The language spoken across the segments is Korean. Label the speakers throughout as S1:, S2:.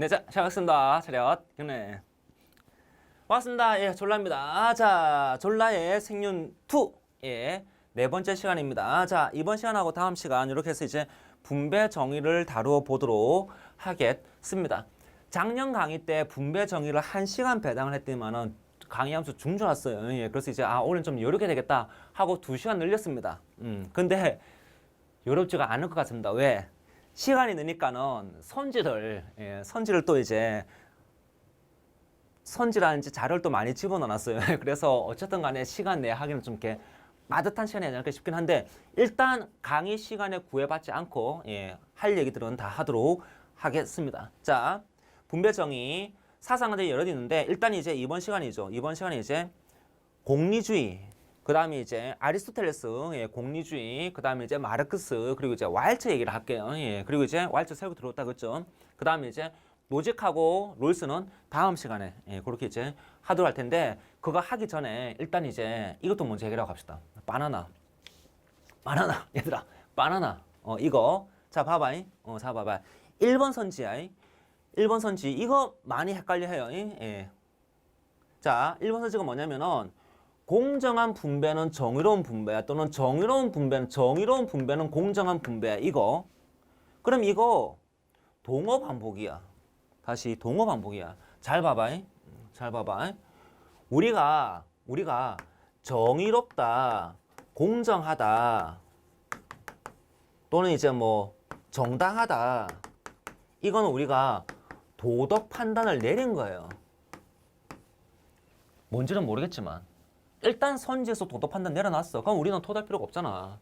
S1: 네, 자, 시작하겠습니다. 차렷, 경례. 반갑습니다. 예, 졸라입니다. 자, 졸라의 생윤 2. 예, 네 번째 시간입니다. 자, 이번 시간하고 다음 시간 이렇게 해서 이제 분배 정의를 다루어 보도록 하겠습니다. 작년 강의 때 분배 정의를 한 시간 배당을 했더니만은 강의 함수 중조 왔어요. 예, 그래서 이제 아, 오늘 좀 여유롭게 되겠다 하고 두 시간 늘렸습니다. 음, 근데 여롭지가 않을 것 같습니다. 왜? 시간이 느니까는 선지를 예, 선지를 또 이제 이제 자료를 또 많이 집어넣어놨어요. 그래서 어쨌든 간에 시간 내에 하기는 좀 이렇게 빠듯한 시간이 아닐까 싶긴 한데 일단 강의 시간에 구애받지 않고 예, 할 얘기들은 다 하도록 하겠습니다. 자, 분배 정의 사상은 여러 개 있는데 일단 이제 이번 시간이죠. 이번 시간에 이제 공리주의, 그 다음에 이제 아리스토텔레스, 예, 공리주의, 그 다음에 이제 마르크스, 그리고 이제 왈츠 얘기를 할게요. 예, 그리고 이제 왈츠 새로 들어왔다 그랬죠. 그 다음에 이제 노직하고 롤스는 다음 시간에 예, 그렇게 이제 하도록 할 텐데 그거 하기 전에 일단 이제 이것도 먼저 해결하고 갑시다. 바나나, 바나나, 얘들아, 바나나. 어, 이거 자 봐봐, 어, 자 봐봐. 1번 선지야. 1번 선지 이거 많이 헷갈려 해요. 예. 자, 1번 선지가 뭐냐면은 공정한 분배는 정의로운 분배야. 또는 정의로운 분배는 정의로운 분배는 공정한 분배야. 이거. 그럼 이거 동어 반복이야. 다시 동어 반복이야. 잘 봐봐 잉? 잘 봐봐 잉? 우리가 우리가 정의롭다 공정하다 또는 이제 뭐 정당하다 이거는 우리가 도덕 판단을 내린 거예요. 뭔지는 모르겠지만 일단 선지에서 도덕 판단 내려놨어. 그럼 우리는 토달 필요가 없잖아.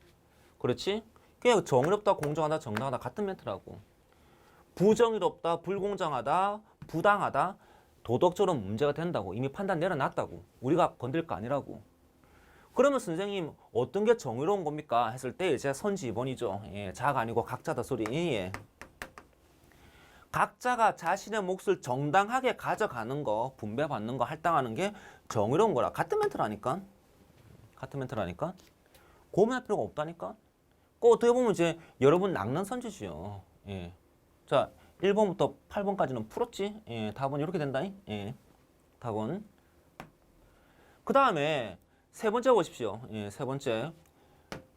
S1: 그렇지? 그냥 정의롭다, 공정하다, 정당하다 같은 멘트라고. 부정의롭다, 불공정하다, 부당하다, 도덕적으로 문제가 된다고 이미 판단 내려놨다고. 우리가 건들 거 아니라고. 그러면 선생님 어떤 게 정의로운 겁니까? 했을 때 이제 선지 2번이죠. 예, 자가 아니고 각자다 소리. 예. 각자가 자신의 몫을 정당하게 가져가는 거, 분배받는 거, 할당하는 게 정의로운 거라. 같은 멘트라니까. 같은 멘트라니까. 고민할 필요가 없다니까. 꼭 어떻게 보면 이제 여러분 낭난 선지지요. 예. 자, 1번부터 8번까지는 풀었지? 예, 답은 이렇게 된다. 예. 답은. 그 다음에 세 번째 보십시오. 예, 세 번째.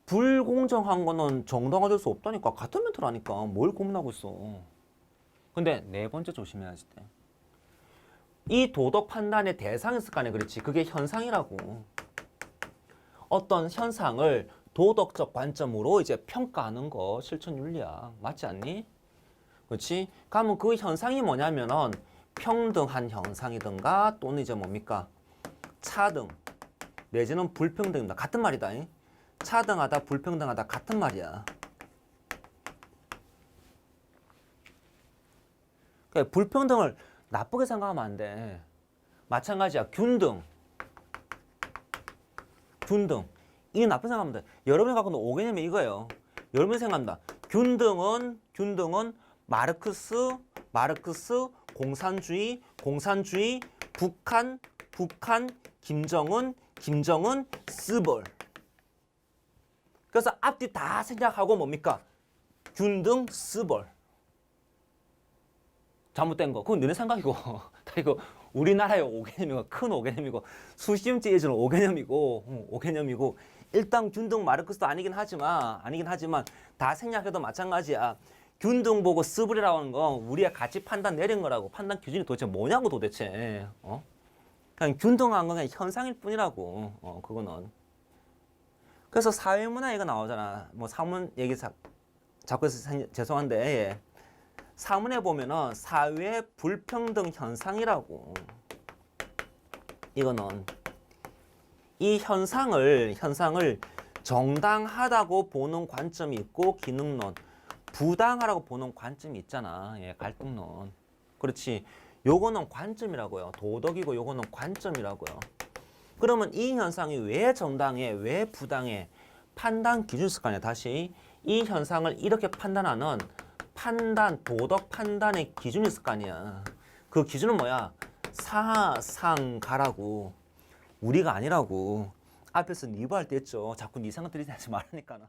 S1: 불공정한 거는 정당화될 수 없다니까. 같은 멘트라니까. 뭘 고민하고 있어. 근데 네 번째 조심해야지 돼. 이 도덕 판단의 거 아니야. 그렇지. 그게 현상이라고. 어떤 현상을 도덕적 관점으로 이제 평가하는 거 실천 윤리야. 맞지 않니? 그렇지? 그러면 그 현상이 뭐냐면은 평등한 현상이든가 또는 이제 뭡니까? 차등 내지는 불평등입니다. 같은 말이다. 잉? 차등하다 불평등하다 같은 말이야. 그러니까 불평등을 나쁘게 생각하면 안 돼. 마찬가지야. 균등. 균등. 이 나쁜 생각하면 돼. 여러분이 갖고 있는 오개념이 이거예요. 여러분이 생각한다. 균등은, 균등은 마르크스, 마르크스, 공산주의, 공산주의, 북한, 북한, 김정은, 김정은, 스벌. 그래서 앞뒤 다 생각하고 뭡니까? 균등, 스벌. 잘못된 거. 그건 너네 생각이고. 다 이거 우리나라의 오개념이고 큰 오개념이고 수시험지에 주는 오개념이고 응, 오개념이고 일단 균등 마르크스도 아니긴 하지만 아니긴 하지만 다 생략해도 마찬가지야. 균등 보고 스브리라고 하는 건 우리의 가치 판단 내린 거라고 판단 기준이 도대체 뭐냐고 도대체 어? 그냥 균등한 건 그냥 현상일 뿐이라고 어 그거는 그래서 사회문화 얘가 나오잖아 뭐 사문 얘기 자, 자꾸 해서 생- 죄송한데 예. 사문에 보면은 사회 불평등 현상이라고. 이거는 이 현상을 현상을 정당하다고 보는 관점이 있고 기능론, 부당하다고 보는 관점이 있잖아. 예, 갈등론. 그렇지. 요거는 관점이라고요. 도덕이고 요거는 관점이라고요. 그러면 이 현상이 왜 정당해, 왜 부당해? 판단 기준 아니야. 다시 이 현상을 이렇게 판단하는 판단, 도덕 판단의 기준이 있을 거 아니야. 그 기준은 뭐야? 사상가라고. 우리가 아니라고. 앞에서 니부할 때 했죠. 자꾸 니 생각 들이지 말라니까는.